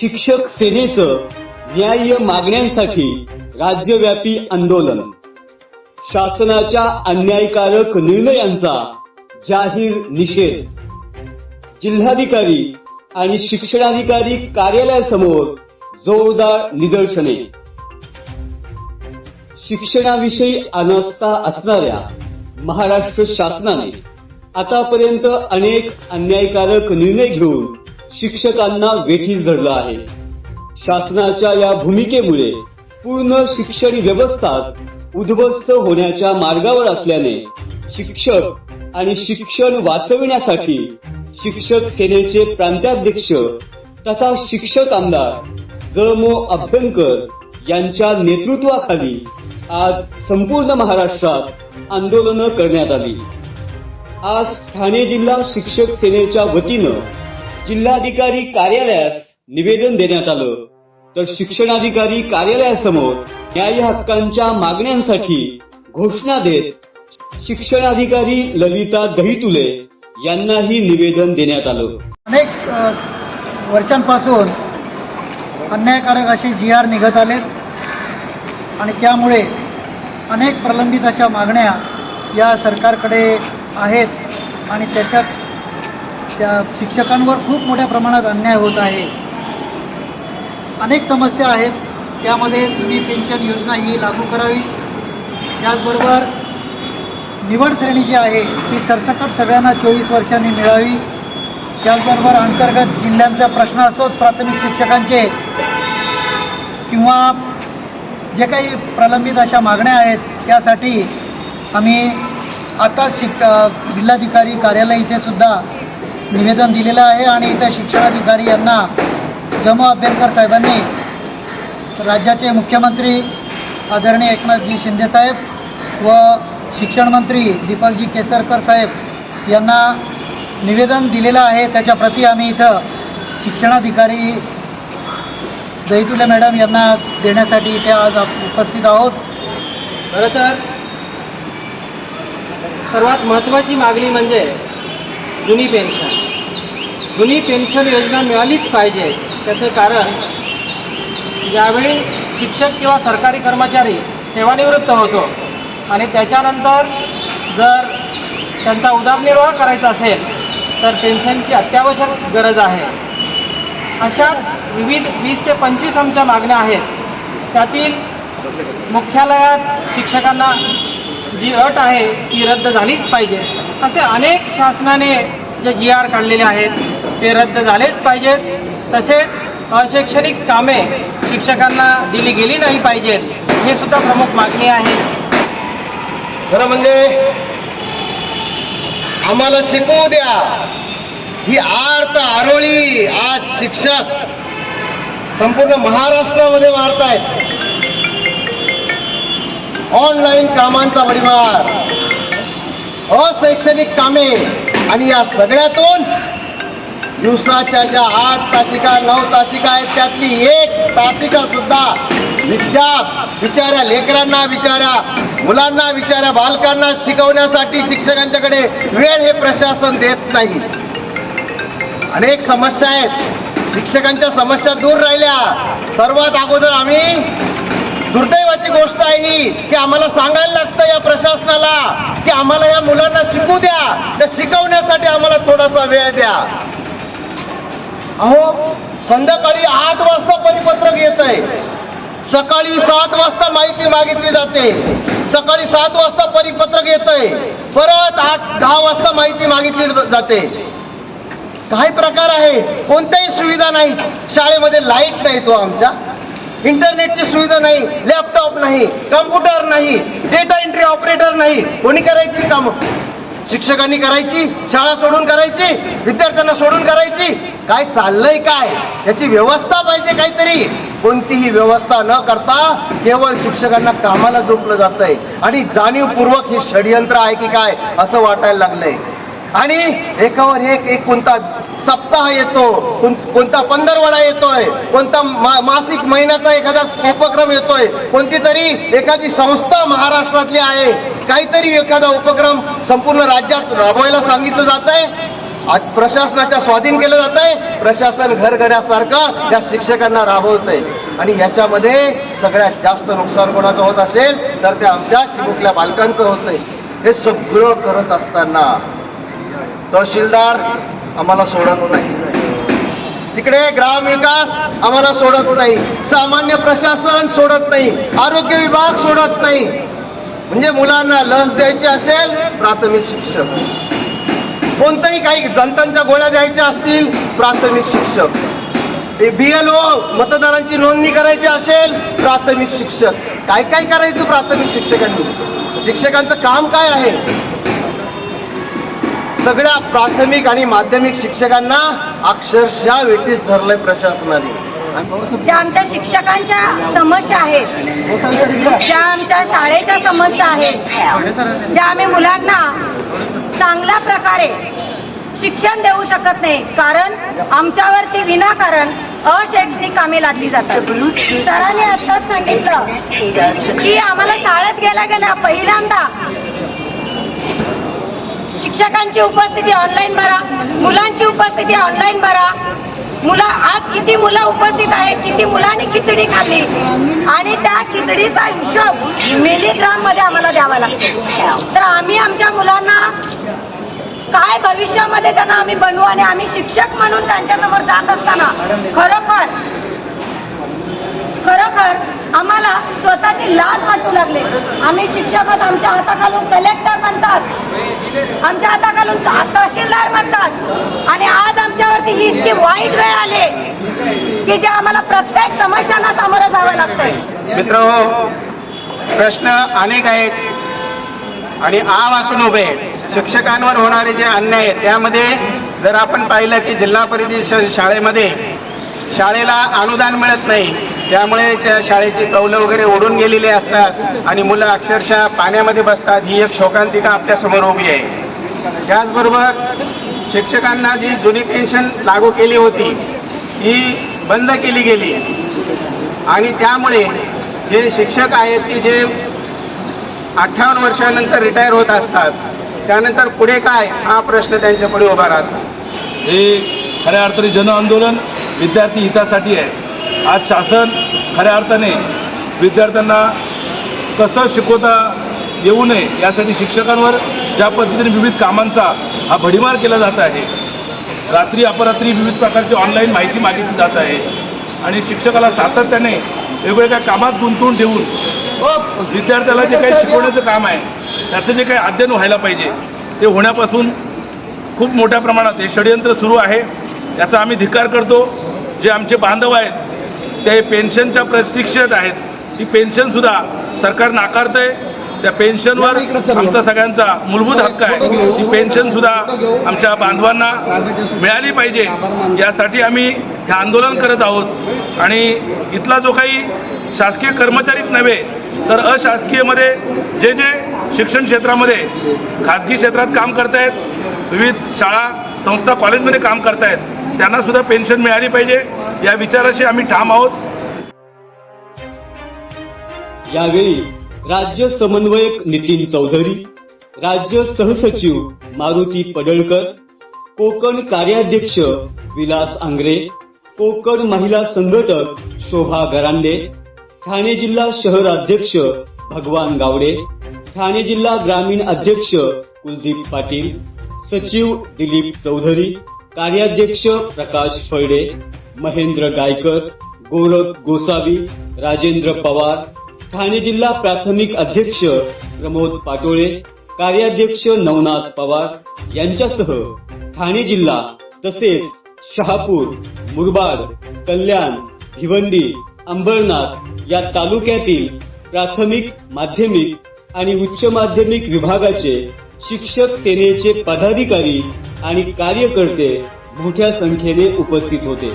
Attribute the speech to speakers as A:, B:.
A: शिक्षक सेनेचं न्याय्य मागण्यांसाठी राज्यव्यापी आंदोलन. शासनाच्या अन्यायकारक निर्णयांचा जाहीर निषेध. जिल्हाधिकारी आणि शिक्षणाधिकारी कार्यालयासमोर जोरदार निदर्शने. शिक्षणाविषयी अनास्था असणाऱ्या महाराष्ट्र शासनाने आतापर्यंत अनेक अन्यायकारक निर्णय घेऊन शिक्षकांना वेठीस धरलं आहे. शासनाच्या या भूमिकेमुळे पूर्ण शिक्षण व्यवस्थाच उद्ध्वस्त होण्याच्या मार्गावर असल्याने शिक्षक आणि शिक्षण वाचविण्यासाठी शिक्षक सेनेचे प्रांताध्यक्ष तथा शिक्षक आमदार ज मो अभ्यंकर यांच्या नेतृत्वाखाली आज संपूर्ण महाराष्ट्रात आंदोलनं करण्यात आली. आज ठाणे जिल्हा शिक्षक सेनेच्या वतीनं जिल्हाधिकारी कार्यालयास निवेदन देण्यात आलं. तर शिक्षणाधिकारी कार्यालयासमोर न्याय हक्कांच्या मागण्यांसाठी घोषणा देत शिक्षणाधिकारी ललिता दहितुले यांनाही निवेदन देण्यात आलं.
B: अनेक वर्षांपासून अन्यायकारक असे जी आर निघत आलेत. आणि त्यामुळे अनेक प्रलंबित अशा मागण्या या सरकारकडे आहेत. आणि त्याच्यात त्या शिक्षकांवर खूप मोठ्या प्रमाणात अन्याय होत आहे. अनेक समस्या आहेत. त्यामध्ये जुनी पेन्शन योजना ही लागू करावी. त्याचबरोबर निवड श्रेणी जी आहे ती सरसकट सगळ्यांना चोवीस वर्षांनी मिळावी. त्याचबरोबर अंतर्गत जिल्ह्यांचा प्रश्न असोत प्राथमिक शिक्षकांचे किंवा जे काही प्रलंबित अशा मागण्या आहेत त्यासाठी आम्ही आता शिक जिल्हाधिकारी कार्यालय इथे सुद्धा निवेदन दिलेलं आहे आणि इथे शिक्षणाधिकारी यांना जमो अभ्यंकर साहेबांनी राज्याचे मुख्यमंत्री आदरणीय एकनाथजी शिंदेसाहेब व शिक्षणमंत्री दीपकजी केसरकर साहेब यांना निवेदन दिलेलं आहे. त्याच्या प्रती आम्ही इथं शिक्षणाधिकारी दैतुले मॅडम यांना देण्यासाठी इथे आज उपस्थित आहोत.
C: खरं तर सर्वात महत्त्वाची मागणी म्हणजे जुनी पेन्शन. जुनी पेन्शन योजना मिळालीच पाहिजे. त्याचं कारण ज्यावेळी शिक्षक किंवा सरकारी कर्मचारी सेवानिवृत्त होतो आणि त्याच्यानंतर जर त्यांचा उदरनिर्वाह करायचा असेल तर पेन्शनची अत्यावश्यक गरज आहे. अशाच विविध वीस ते पंचवीस आमच्या मागण्या आहेत. त्यातील मुख्यालयात शिक्षकांना जी अट आहे ती रद्द झालीच पाहिजे. असे अनेक शासनाने जे जी आर काढलेले आहेत ते रद्द झालेच पाहिजेत. तसेच अशैक्षणिक कामे शिक्षकांना दिली गेली नाही पाहिजेत हे सुद्धा प्रमुख मागणी आहे.
D: खरं म्हणजे आम्हाला शिकवू द्या. ही आर्त आरोळी आज शिक्षक संपूर्ण महाराष्ट्रामध्ये मारतायत ऑनलाईन कामांचा वडिवार. अशैक्षणिक कामे आणि या सगळ्यातून दिवसाच्या ज्या आठ तासिका नऊ तासिका आहेत त्यातली एक तासिका सुद्धा विद्या बिचाऱ्या लेकरांना बिचाऱ्या मुलांना बिचाऱ्या बालकांना शिकवण्यासाठी शिक्षकांच्याकडे वेळ हे प्रशासन देत नाही. अनेक समस्या आहेत. शिक्षकांच्या समस्या दूर राहिल्या. सर्वात अगोदर आम्ही दुर्दैवाची गोष्ट आहे ही की आम्हाला सांगायला लागतं या प्रशासनाला की आम्हाला या मुलांना शिकू द्या. त्या शिकवण्यासाठी आम्हाला थोडासा वेळ द्या. अहो संध्याकाळी आठ वाजता परिपत्रक येत आहे सकाळी सात वाजता माहिती मागितली जाते. सकाळी सात वाजता परिपत्रक येत आहे परत आठ दहा वाजता माहिती मागितली जाते. काय प्रकार आहे कोणत्याही सुविधा नाही शाळेमध्ये लाइट नाही तो आमच्या. इंटरनेटची सुविधा नाही लॅपटॉप नाही कम्प्युटर नाही डेटा एंट्री ऑपरेटर नाही. कोणी करायची काम? शिक्षकांनी करायची शाळा सोडून करायची विद्यार्थ्यांना सोडून करायची. काय चाललंय काय? याची व्यवस्था पाहिजे काहीतरी. कोणतीही व्यवस्था न करता केवळ शिक्षकांना कामाला झोपलं जात आहे आणि जाणीवपूर्वक हे षडयंत्र आहे की काय असं वाटायला लागलंय. आणि एकावर एक एक कोणता सप्ताह येतो. कोण- कोणता पंधरवडा येतोय कोणता मा- मासिक महिन्याचा एखादा उपक्रम येतोय कोणती तरी एखादी संस्था महाराष्ट्रातली आहे काहीतरी एखादा उपक्रम संपूर्ण राज्यात राबवायला सांगितलं जात आहे आज प्रशासनाच्या स्वाधीन केलं जात आहे प्रशासन घरगड्यासारखं या शिक्षकांना राबवत आहे आणि याच्यामध्ये सगळ्यात जास्त नुकसान कोणाचं होत असेल तर ते आमच्या चिमुकल्या बालकांचं होत आहे हे सगळं करत असताना तहसीलदार आम्हाला सोडत नाही. तिकडे ग्रामविकास आम्हाला सोडत नाही. सामान्य प्रशासन सोडत नाही. आरोग्य विभाग सोडत नाही. म्हणजे मुलांना लस द्यायची असेल प्राथमिक शिक्षक. कोणत्याही काही जंतांच्या गोळ्या द्यायच्या असतील प्राथमिक शिक्षक. बी एल ओ मतदारांची नोंदणी करायची असेल प्राथमिक शिक्षक. काय काय करायचं प्राथमिक शिक्षकांनी? शिक्षकांचं काम काय आहे? सगळ्या प्राथमिक आणि माध्यमिक शिक्षकांना अक्षरशः वेटीस धरलंय प्रशासनाने.
E: ज्या आमच्या शिक्षकांच्या समस्या आहेत ज्या आमच्या शाळेच्या समस्या आहेत ज्या आम्ही मुलांना चांगल्या प्रकारे शिक्षण देऊ शकत नाही कारण आमच्यावरती विनाकारण अशैक्षणिक कामे लादली जातात. सरांनी आत्ताच सांगितलं की आम्हाला शाळेत गेल्या गेल्या पहिल्यांदा शिक्षकांची उपस्थिती ऑनलाईन भरा. मुलांची उपस्थिती ऑनलाईन भरा. मुलं आज किती मुलं उपस्थित आहेत किती मुलांनी खिचडी खाल्ली? आणि त्या खिचडीचा हिशोब मिलीग्राममध्ये आम्हाला द्यावा लागतो. तर आम्ही आमच्या मुलांना काय भविष्यामध्ये त्यांना आम्ही बनवू आणि आम्ही शिक्षक म्हणून त्यांच्यासमोर जात असताना खरोखर खरोखर आम्हाला स्वतःची लाज वाटू लागले. आम्ही शिक्षक आमच्या हाताखालून कलेक्टर म्हणतात. आमच्या हाताखालून ता- तहसीलदार म्हणतात. आणि आज आमच्यावरती ही इतकी वाईट वेळ आली की जे आम्हाला प्रत्येक समस्यांना सामोरं जावं लागतंय.
F: मित्र प्रश्न अनेक आहेत आणि आम असून उभे शिक्षकांवर होणारे जे अन्याय आहेत त्यामध्ये जर आपण पाहिलं की जिल्हा परिषद शाळेमध्ये शाळेला अनुदान मिळत नाही त्यामुळे त्या शाळेची कौलं वगैरे ओढून गेलेली असतात आणि मुलं अक्षरशः पाण्यामध्ये बसतात. ही एक शोकांतिका आपल्यासमोर उभी आहे. त्याचबरोबर शिक्षकांना जी जुनी पेन्शन लागू केली होती ही बंद केली गेली. आणि त्यामुळे जे शिक्षक आहेत की जे अठ्ठावन्न वर्षानंतर रिटायर होत असतात त्यानंतर पुढे काय हा प्रश्न त्यांच्या पुढे उभा राहतो.
G: हे खऱ्या अर्थाने जन आंदोलन विद्यार्थी हितासाठी आहे. आज शासन खऱ्या अर्थाने विद्यार्थ्यांना कसं शिकवता येऊ नये यासाठी शिक्षकांवर ज्या पद्धतीने विविध कामांचा हा भडीमार केला जात आहे रात्री अपरात्री विविध प्रकारची ऑनलाईन माहिती मागितली जात आहे आणि शिक्षकाला सातत्याने वेगवेगळ्या कामात गुंतवून ठेवून विद्यार्थ्याला जे काही शिकवण्याचं काम आहे त्याचं जे काही अध्ययन व्हायला पाहिजे ते होण्यापासून खूप मोठ्या प्रमाणात हे षडयंत्र सुरू आहे याचा आम्ही धिक्कार करतो. जे आमचे बांधव आहेत ते पेन्शनच्या प्रतीक्षेत आहेत. ही पेन्शनसुद्धा सरकार नाकारतंय. त्या पेन्शनवर आमचा सगळ्यांचा मूलभूत हक्क आहे. ती पेन्शनसुद्धा आमच्या बांधवांना मिळाली पाहिजे. यासाठी आम्ही हे आंदोलन करत आहोत. आणि इथला जो काही शासकीय कर्मचारीच नव्हे तर अशासकीयमध्ये जे जे शिक्षण क्षेत्रामध्ये खाजगी क्षेत्रात काम करतायत विविध शाळा संस्था कॉलेजमध्ये काम करतायत त्यांना सुद्धा पेन्शन मिळाली पाहिजे. या विचाराशी आम्ही ठाम आहोत.
A: यावेळी राज्य समन्वयक नितीन चौधरी राज्य सहसचिव मारुती पडळकर कोकण कार्याध्यक्ष विलास आंग्रे कोकण महिला संघटक शोभा गरांडे ठाणे जिल्हा शहर अध्यक्ष भगवान गावडे ठाणे जिल्हा ग्रामीण अध्यक्ष कुलदीप पाटील सचिव दिलीप चौधरी कार्याध्यक्ष प्रकाश फळडे महेंद्र गायकर गोरख गोसावी राजेंद्र पवार ठाणे जिल्हा प्राथमिक अध्यक्ष प्रमोद पाटोळे कार्याध्यक्ष नवनाथ पवार यांच्यासह ठाणे जिल्हा तसेच शहापूर मुरबाड कल्याण भिवंडी अंबरनाथ या तालुक्यातील प्राथमिक माध्यमिक आणि उच्च माध्यमिक विभागाचे शिक्षक सेनेचे पदाधिकारी आणि कार्यकर्ते मोठ्या संख्येने उपस्थित होते.